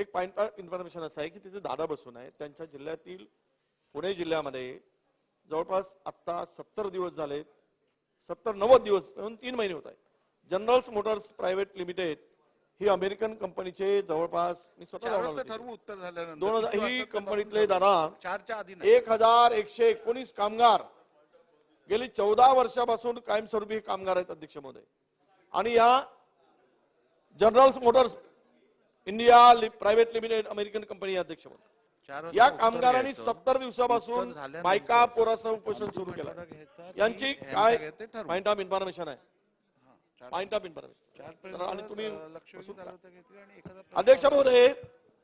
एक point information असं आहे की तिथे दादा बसून आहे त्यांच्या जिल्ह्यातील पुणे जिल्ह्यामध्ये जवळपास आत्ता सत्तर दिवस झाले सत्तर नव्वद दिवस म्हणून तीन महिने होत आहे जनरल्स मोटर्स प्रायव्हेट लिमिटेड ही अमेरिकन कंपनीचे जवळपास मी स्वतः दोन हजार ही कंपनीतले? दादा चारच्या. एक हजार एकशे एकोणीस कामगार. गेली चौदा वर्षापासून कायमस्वरूपी कामगार आहेत अध्यक्ष महोदय आणि या generals motors India private limited American company अध्यक्ष वाजता या कामगारांनी. सत्तर दिवसापासून बायका पोरासह उपोषण सुरू केलं. यांची काय. पॉइंट ऑफ इन्फॉर्मेशन आहे? पॉइंट ऑफ इन्फॉर्मेशन आणि तुम्ही अध्यक्ष महोदय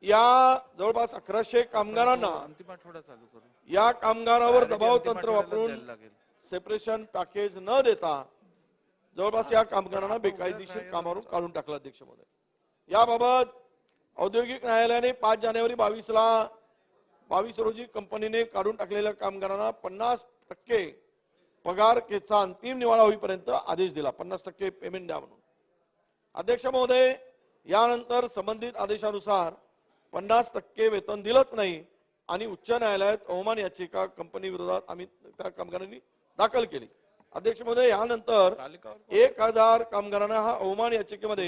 या जवळपास अकराशे कामगारांना या कामगारावर दबाव तंत्र वापरून सेपरेशन पॅकेज न देता जवळपास या कामगारांना बेकायदेशीर कामावरून काढून टाकलं अध्यक्ष महोदय. याबाबत औद्योगिक न्यायालयाने पाच जानेवारी बावीसला बावीस रोजी कंपनीने काढून टाकलेल्या कामगारांना पन्नास टक्के पगार केचा अंतिम निवाडा होईपर्यंत आदेश दिला. पन्नास टक्के पेमेंट द्या म्हणून. अध्यक्ष महोदय यानंतर संबंधित आदेशानुसार पन्नास टक्के वेतन दिलंच नाही आणि उच्च न्यायालयात अवमान याचिका कंपनी विरोधात आम्ही त्या कामगारांनी दाखल केली. अध्यक्ष महोदय यानंतर एक हजार कामगारांना हा अवमान याचिकेमध्ये?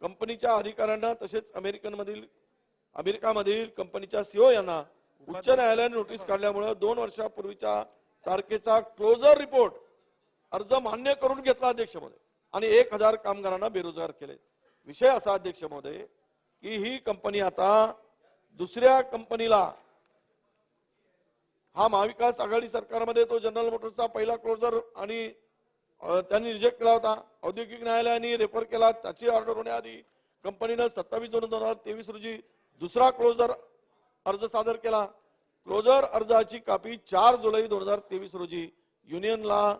कंपनीच्या अधिकाऱ्यांना तसेच अमेरिकन मधील अमेरिकामधील कंपनीच्या सीओ यांना उच्च न्यायालयाने नोटीस काढल्यामुळे दोन वर्षापूर्वीच्या तारखेचा क्लोजर रिपोर्ट अर्ज मान्य करून घेतला अध्यक्ष महोदय. आणि एक हजार कामगारांना बेरोजगार केले. विषय असा अध्यक्ष महोदय की ही कंपनी आता दुसऱ्या कंपनीला हा महाविकास आघाडी सरकारमध्ये तो जनरल मोटर्सचा पहिला क्लोजर आणि त्यांनी रिजेक्ट केला होता. औद्योगिक न्यायालयाने रेफर केला. त्याची ऑर्डर होण्याआधी कंपनीनं सत्तावीस जून दोन हजार तेवीस रोजी दुसरा क्लोजर अर्ज सादर केला. क्लोजर अर्जाची कापी चार जुलै दोन हजार तेवीस रोजी युनियनला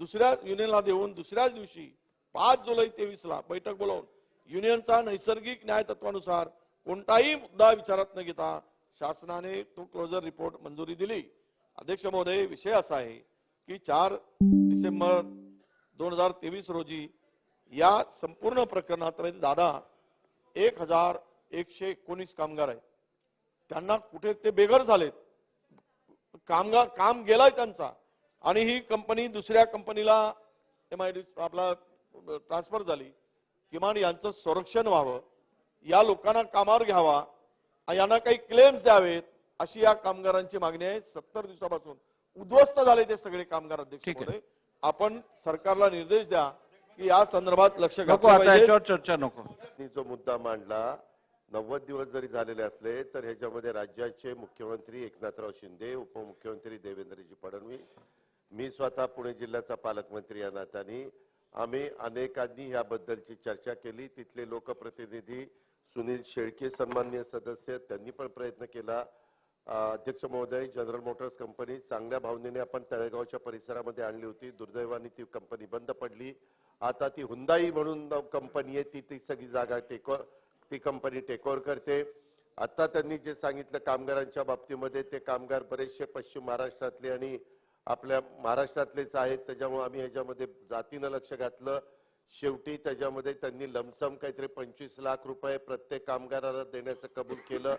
दुसऱ्या युनियनला देऊन दुसऱ्याच दिवशी पाच जुलै तेवीसला बैठक बोलावून युनियनचा नैसर्गिक न्याय तत्वानुसार कोणताही मुद्दा विचारात न घेता शासनाने तो क्लोजर रिपोर्ट मंजुरी दिली. अध्यक्ष महोदय विषय असा आहे की चार डिसेंबर दोन हजार तेवीस रोजी या संपूर्ण प्रकरणात दादा एक हजार एकशे एकोणीस कामगार आहेत. त्यांना कुठे ते बेघर झालेत. कामगार काम गेलाय त्यांचा. आणि ही कंपनी दुसऱ्या कंपनीला एम आय डी आपला ट्रान्सफर झाली. किमान यांचं संरक्षण व्हावं. या लोकांना कामावर घ्यावा. यांना काही क्लेम्स द्यावेत अशी या कामगारांची मागणी आहे. सत्तर दिवसापासून उद्ध्वस्त झाले ते सगळे कामगार अध्यक्ष आपण सरकारला निर्देश द्या की या संदर्भात लक्ष चर्चा नको. जो मुद्दा मांडला नव्वद दिवस जरी झालेले असले तर ह्याच्यामध्ये राज्याचे मुख्यमंत्री एकनाथराव शिंदे उपमुख्यमंत्री देवेंद्रजी फडणवीस मी स्वतः पुणे जिल्ह्याचा पालकमंत्री या नात्याने. आम्ही अनेकांनी याबद्दलची चर्चा केली. तिथले लोकप्रतिनिधी सुनील शेळके सन्माननीय सदस्य त्यांनी पण प्रयत्न केला. अध्यक्ष महोदय जनरल मोटर्स कंपनी चांगल्या भावनेने आपण तळेगावच्या परिसरामध्ये आणली होती. दुर्दैवाने ती कंपनी बंद पडली. आता ती हुंदाई म्हणून कंपनी आहे. ती ती सगळी जागा टेकओव्हर ती कंपनी टेकओव्हर करते. आता त्यांनी जे सांगितलं कामगारांच्या बाबतीमध्ये ते कामगार बरेचसे पश्चिम महाराष्ट्रातले आणि आपल्या महाराष्ट्रातलेच आहेत. त्याच्यामुळे आम्ही ह्याच्यामध्ये जातीनं लक्ष घातलं. शेवटी त्याच्यामध्ये त्यांनी लमसम काहीतरी पंचवीस लाख रुपये प्रत्येक कामगाराला देण्याचं कबूल केलं.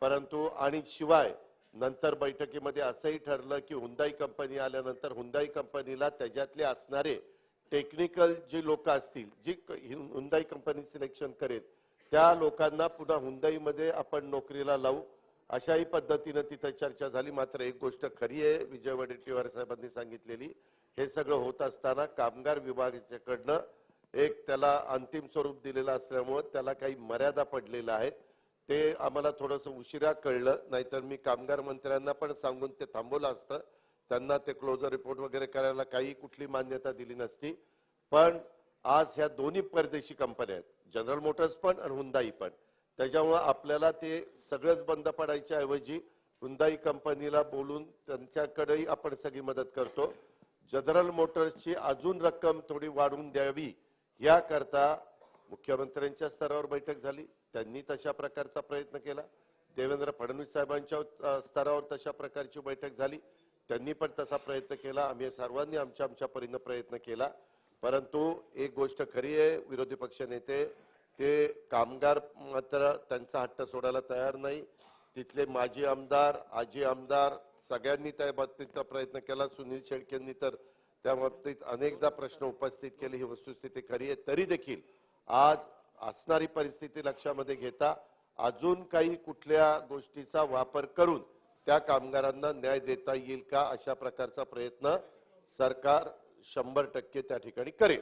परंतु आणि शिवाय नंतर बैठकीमध्ये असंही ठरलं की हुंदाई कंपनी आल्यानंतर हुंदाई कंपनीला त्याच्यातले असणारे टेक्निकल जे लोक असतील जी हुंदाई कंपनी सिलेक्शन करेल त्या लोकांना पुन्हा हुंदाईमध्ये आपण नोकरीला लावू. अशाही पद्धतीनं तिथं चर्चा झाली. मात्र एक गोष्ट खरी आहे विजय वडेट्टीवार साहेबांनी सांगितलेली हे सगळं होत असताना कामगार विभागाच्याकडनं एक त्याला अंतिम स्वरूप दिलेलं असल्यामुळं त्याला काही मर्यादा पडलेल्या आहेत. ते आम्हाला थोडंसं उशिरा कळलं नाहीतर मी कामगार मंत्र्यांना पण सांगून ते थांबवलं असतं. त्यांना ते क्लोजर रिपोर्ट वगैरे करायला काही कुठली मान्यता दिली नसती. पण आज ह्या दोन्ही परदेशी कंपन्या आहेत जनरल मोटर्स पण आणि हुंदाई पण. त्याच्यामुळं आपल्याला ते सगळंच बंद पडायच्या ऐवजी हुंदाई कंपनीला बोलून त्यांच्याकडेही आपण सगळी मदत करतो. जनरल मोटर्सची अजून रक्कम थोडी वाढवून द्यावी याकरता मुख्यमंत्र्यांच्या स्तरावर बैठक झाली. त्यांनी तशा प्रकारचा प्रयत्न केला. देवेंद्र फडणवीस साहेबांच्या स्तरावर तशा प्रकारची बैठक झाली. त्यांनी पण तसा प्रयत्न केला. आम्ही सर्वांनी आमच्या आमच्या परीनं प्रयत्न केला. परंतु एक गोष्ट खरी आहे विरोधी पक्ष नेते ते कामगार मात्र त्यांचा हट्ट सोडायला तयार नाही. तिथले माजी आमदार आजी आमदार सगळ्यांनी त्या बाबतीतचा प्रयत्न केला. सुनील शेळकेंनी तर त्या बाबतीत अनेकदा प्रश्न उपस्थित केले ही वस्तुस्थिती खरी आहे. तरी देखील आज असणारी परिस्थिती लक्षामध्ये घेता अजून काही कुठल्या गोष्टीचा वापर करून त्या कामगारांना न्याय देता येईल का अशा प्रकारचा प्रयत्न सरकार शंभर टक्के त्या ठिकाणी करेल.